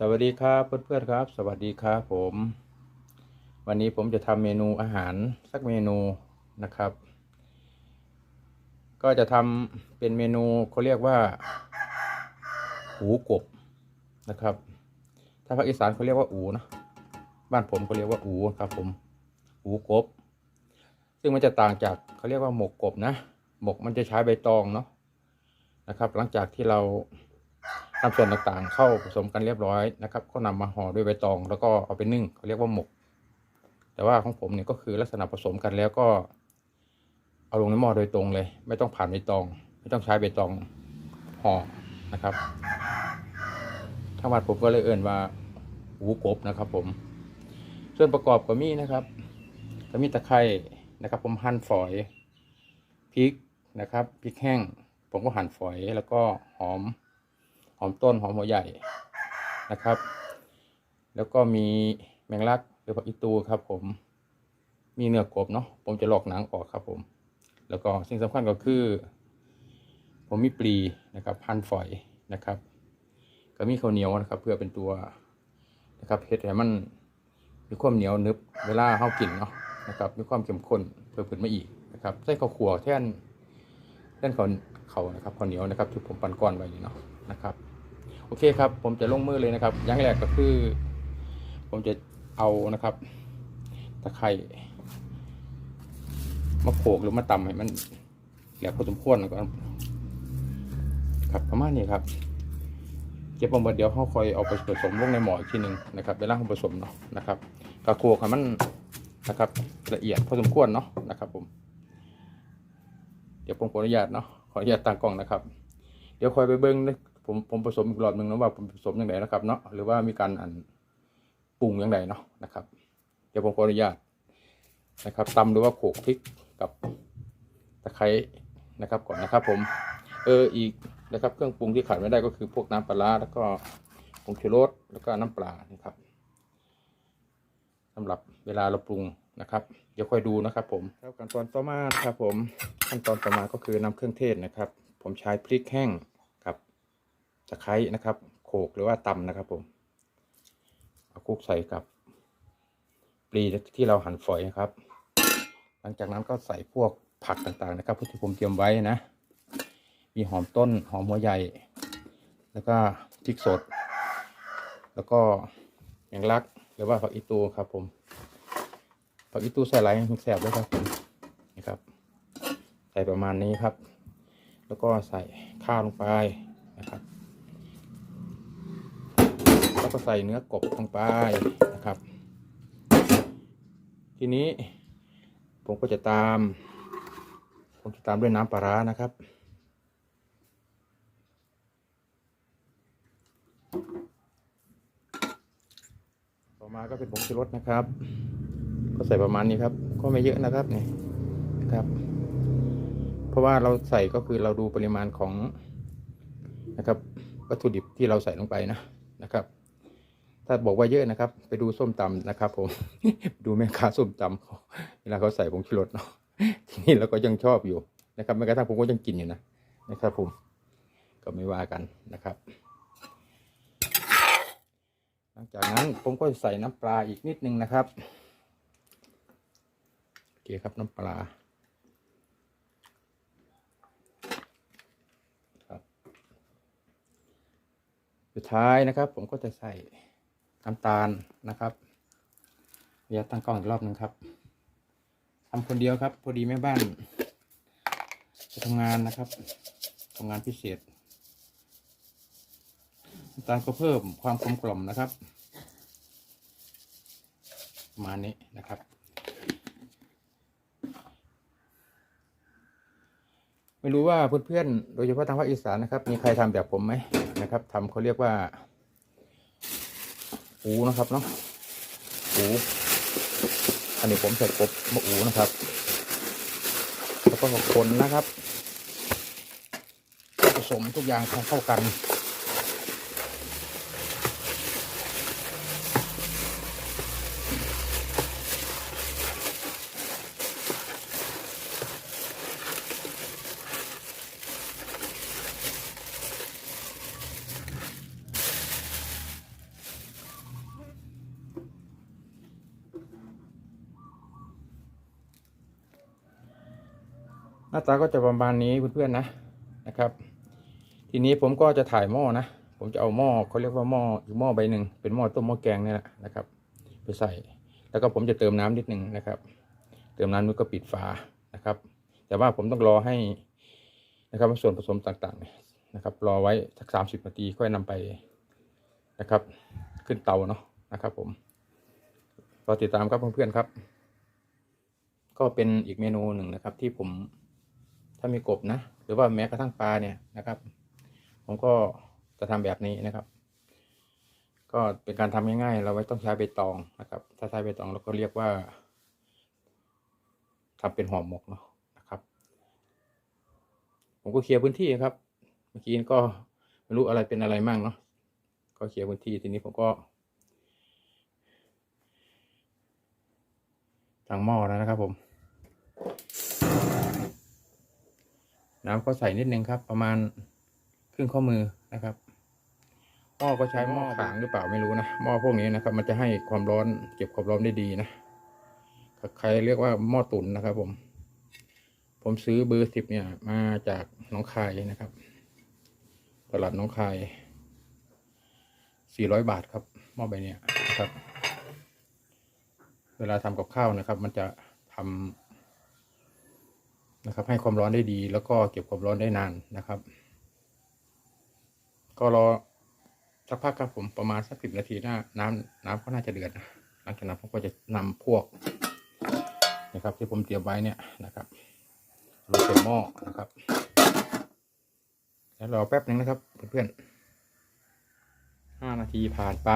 สวัสดีครับเพื่อนๆครับ สวัสดีครับผม วันนี้ผมจะทำเมนูอาหารสักเมนูนะครับ ก็จะทำเป็นเมนูเขาเรียกว่า หูกบนะครับ ถ้าภาคอีสานเขาเรียกว่าอูนะบ้านผมเขาเรียกว่าอูครับ ผมหูกบ ซึ่งมันจะต่างจากเขาเรียกว่าหมกกบนะหมกมันจะใช้ใบตองเนาะนะครับ หลังจากที่เรา นำส่วนต่างๆ เข้าผสมกันเรียบร้อยนะครับ ก็นำมาห่อด้วยใบตอง แล้วก็เอาไปนึ่งเขาเรียกว่าหมก แต่ว่าของผมเนี่ยก็คือลักษณะผสมกันแล้วก็ เอาลงในหม้อโดยตรงเลย ไม่ต้องผ่านใบตอง ไม่ต้องใช้ใบตองห่อนะครับทางวัดผมก็เลยเอ่นว่าหูกบนะครับ ผม ส่วนประกอบก็มีนะครับก็มีตะไคร้นะครับ ผมหั่นฝอยพริกนะครับพริกแห้ง ผมก็หั่นฝอยแล้วก็หอม หอมต้นหอมหัวใหญ่นะครับ แล้วก็มีแมงลักหรือผักอีตูครับ ผม มีเนื้อกบเนาะผมจะลอกหนังออกครับ ผม แล้วก็สิ่งสำคัญก็คือ ผมมีปลีนะครับพันฝอยนะครับ ก็มีข้าวเหนียวนะครับ เพื่อเป็นตัวนะครับเฮ็ดให้มันมีความเหนียวนึบเวลาเข้ากินเนาะนะครับมีความเข้มข้นเพิ่มขึ้นมาอีกนะครับใส่ข้าวขั่วแท่นแท่นเขาเขานะครับข้าวเหนียวนะครับที่ผมปั่นก้อนไว้นี่เนาะนะครับ โอเคครับ ผมจะลงมือเลยนะครับอย่างแรกก็คือ ผมจะเอานะครับ ตะไคร่มาโขกหรือมาตำให้มันแหลกพอสมควรแล้วก็ครับประมาณนี้ครับเก็บเอาหมดเดี๋ยวเขาคอยเอาไปผสมลงในหม้ออีกทีหนึ่งนะครับเวลาเขาผสมเนาะนะครับกระโขกให้มันนะครับ ละเอียดพอสมควรเนาะนะครับ ผม เดี๋ยวผมขออนุญาตเนาะขออนุญาตตั้งกล้องนะครับ เดี๋ยวคอยไปเบิ้งนะ ผมผมผสมอีกรอบหนึ่งนะว่าผมผสมยังไงนะครับเนาะหรือว่ามีการอันปรุงยังไงเนาะนะครับ เดี๋ยวผมขออนุญาตนะครับตำหรือว่าโขลกพริกกับตะไคร้นะครับก่อนนะครับ ผมเอออีกนะครับเครื่องปรุงที่ขาดไม่ได้ก็คือพวกน้ำปลาแล้วก็ผงชูรสแล้วก็น้ำปลานะครับสำหรับเวลาเราปรุงนะครับเดี๋ยวค่อยดูนะครับ ผมครับขั้นตอนต่อมาครับผมขั้นตอนต่อมาก็คือนำเครื่องเทศนะครับ ผมใช้พริกแห้ง ตะไคร้นะครับ โขกหรือว่าตำนะครับผมเอาคลุกใส่กับปลีที่เราหั่นฝอยนะครับ หลังจากนั้นก็ใส่พวกผักต่างๆนะครับที่ผมเตรียมไว้นะ มีหอมต้นหอมหัวใหญ่ แล้วก็พริกสด แล้วก็แมงลักหรือว่าผักอีตูครับผมผักอีตูใส่หลายมันแสบด้วยครับผมนี่ครับ ใส่ประมาณนี้ครับ แล้วก็ใส่ข้าวลงไปนะครับ แล้วก็ใส่เนื้อกบลงไปนะครับ ทีนี้ผมก็จะตาม ผมจะตามด้วยน้ำปลาร้านะครับ ต่อมาก็เป็นผงชูรสนะครับ ก็ใส่ประมาณนี้ครับ ก็ไม่เยอะนะครับนี่นะครับ เพราะว่าเราใส่ก็คือเราดูปริมาณของนะครับวัตถุดิบที่เราใส่ลงไปนะนะครับ ถ้าบอกว่าเยอะนะครับ ไปดูส้มตำนะครับ ผม ดูแม่ค้าส้มตำเขาเวลาเขาใส่ผงชูรสเนาะทีนี้เราก็ยังชอบอยู่นะครับแม้กระทั่งผมก็ยังกินอยู่นะนะครับ ผม ก็ไม่ว่ากันนะครับ หลังจากนั้นผมก็ใส่น้ำปลาอีกนิดนึงนะครับโอเคครับน้ำปลาครับสุดท้ายนะครับ ผมก็จะใส่ น้ำตาลนะครับเดี๋ยวตั้งกล้องอีกรอบหนึ่งครับทำคนเดียวครับ พอดีแม่บ้านจะทำงานนะครับทำงานพิเศษน้ำตาลก็เพิ่มความกลมกล่อมนะครับประมาณนี้นะครับไม่รู้ว่าเพื่อนๆ โดยเฉพาะทางภาคอีสานนะครับ มีใครทำแบบผมไหมนะครับทำเขาเรียกว่า อูนะครับเนาะอูอันนี้ผมใส่กบมะอูนะครับ แล้วก็คนนะครับผสมทุกอย่างให้เข้ากัน น้าตาก็จะประมาณนี้เพื่อนๆนะนะครับ ทีนี้ผมก็จะถ่ายหม้อนะผมจะเอาหม้อเขาเรียกว่าหม้อหม้อใบหนึ่งเป็นหม้อต้มหม้อแกงนี่แหละนะครับ ไปใส่ แล้วก็ผมจะเติมน้ำนิดหนึ่งนะครับ เติมน้ำนู้นก็ปิดฝานะครับ แต่ว่าผมต้องรอให้นะครับส่วนผสมต่างๆเนี่ยนะครับ รอไว้สักสามสิบนาทีค่อยนำไปนะครับ ขึ้นเตาเนาะนะครับ ผมรอติดตามครับเพื่อนๆครับ ก็เป็นอีกเมนูหนึ่งนะครับ ที่ผมามีกบนะ หรือว่าแม้กระทั่งปลาเนี่ยนะครับ ผมก็จะทำแบบนี้นะครับ ก็เป็นการทำง่ายๆ เราไม่ต้องใช้ใบตองนะครับ ถ้าใช้ใบตองเราก็เรียกว่าทำเป็นห่อหมกเนาะนะครับ ผมก็เคลียร์พื้นที่ครับ เมื่อกี้ก็ไม่รู้อะไรเป็นอะไรมั่งเนาะก็เคลียร์พื้นที่ทีนี้ผมก็ทางหม้อแล้วนะครับผม น้ำก็ใส่นิดนึงครับ ประมาณครึ่งข้อมือนะครับหม้อก็ใช้หม้อขางหรือเปล่าไม่รู้นะหม้อพวกนี้นะครับ มันจะให้ความร้อนเก็บความร้อนได้ดีนะใครเรียกว่าหม้อตุ๋นนะครับ ผม ผมซื้อเบอร์สิบเนี่ย มาจากหน้องคายนะครับ ตลาดหน้องคายสี่ร้อยบาทครับหม้อใบเนี้ยนะครับ เวลาทำกับข้าวนะครับ มันจะทำ นะครับ ให้ความร้อนได้ดี แล้วก็เก็บความร้อนได้นานนะครับ ก็รอสักพักครับผมประมาณสักสิบนาทีหน้าน้ำน้ำก็น่าจะเดือดนะหลังจากนั้นผมก็จะนำพวกนะครับ ที่ผมเตรียมไว้เนี่ยนะครับลงใส่หม้อนะครับแล้วรอแป๊บหนึ่งนะครับเพื่อนๆห้านาทีผ่านไป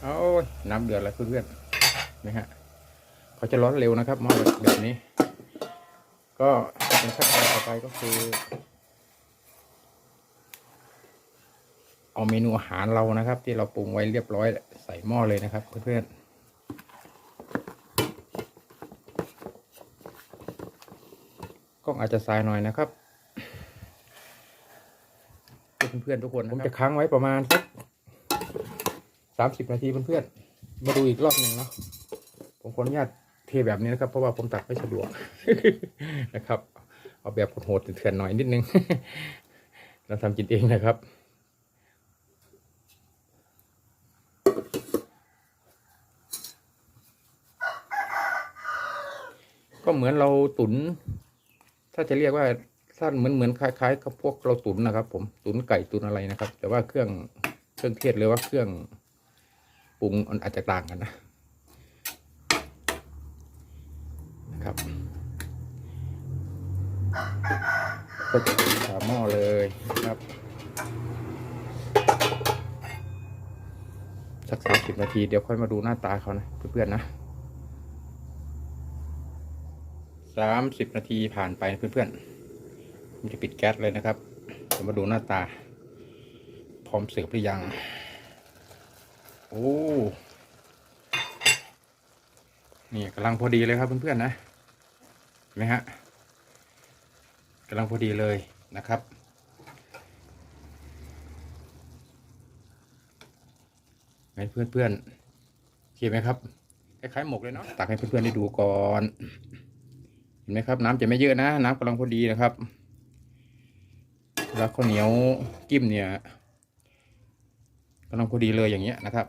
โอ้ยน้ำเดือดแล้วเพื่อนๆนะฮะเขาจะร้อนเร็วนะครับหม้อแบบนี้ ก็เป็นขั้นตอนต่อไปก็คือ เอาเมนูอาหารเรานะครับ ที่เราปรุงไว้เรียบร้อยใส่หม้อเลยนะครับ เพื่อนๆกล้องอาจจะสายหน่อยนะครับเพื่อนๆทุกคนผมจะค้างไว้ประมาณสักสามสิบนาทีเพื่อนๆมาดูอีกรอบหนึ่งเนาะผมขออนุญาต แบบนี้นะครับ เพราะว่าผมตัดไม่สะดวกนะครับ เอาแบบโหดๆเถื่อนหน่อยนิดนึง เราทำกินเองนะครับก็เหมือนเราตุน ถ้าจะเรียกว่าถ้าเหมือนเหมือนคล้ายๆกับพวกเราตุนนะครับ ผมตุนไก่ตุนอะไรนะครับ แต่ว่าเครื่องเครื่องเทศหรือว่าเครื่องปรุงอาจจะต่างกันนะ นะครับก็จะฝาหม้อเลยนะครับสักสามสิบนาทีเดี๋ยวค่อยมาดูหน้าตาเขานะเพื่อนๆนะสามสิบนาทีผ่านไปเพื่อนๆผมจะปิดแก๊สเลยนะครับจะมาดูหน้าตา พร้อมเสิร์ฟหรือยัง โอ้นี่กำลังพอดีเลยครับเพื่อนๆนะ ไหมฮะกำลังพอดีเลยนะครับให้เพื่อนๆโอเคไหมครับ คล้ายๆหมกเลยเนาะ ตักให้เพื่อนๆได้ดูก่อน เห็นไหมครับ น้ำจะไม่เยอะนะ น้ำกำลังพอดีนะครับ แล้วข้าวเหนียวกิ้มเนี่ยกำลังพอดีเลยอย่างเงี้ยนะครับ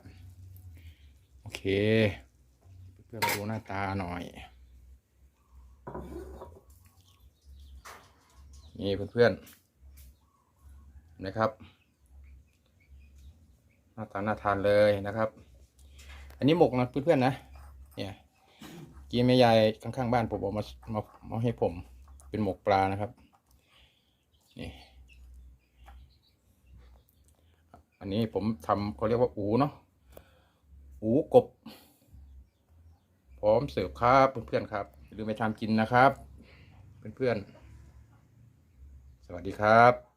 โอเค เพื่อนๆมาดูหน้าตาหน่อย นี่เพื่อนๆนะครับหน้าตาน่าทานเลยนะครับ อันนี้หมกนะเพื่อนๆนะ เนี่ยกี้แม่ยายข้างๆบ้านผมเอามามามาให้ผมเป็นหมกปลานะครับ นี่ อันนี้ผมทำเขาเรียกว่าอูเนาะ อูกบ พร้อมเสิร์ฟครับเพื่อนๆครับอย่าลืมไปทำกินนะครับ เพื่อนๆ วัสดีครับ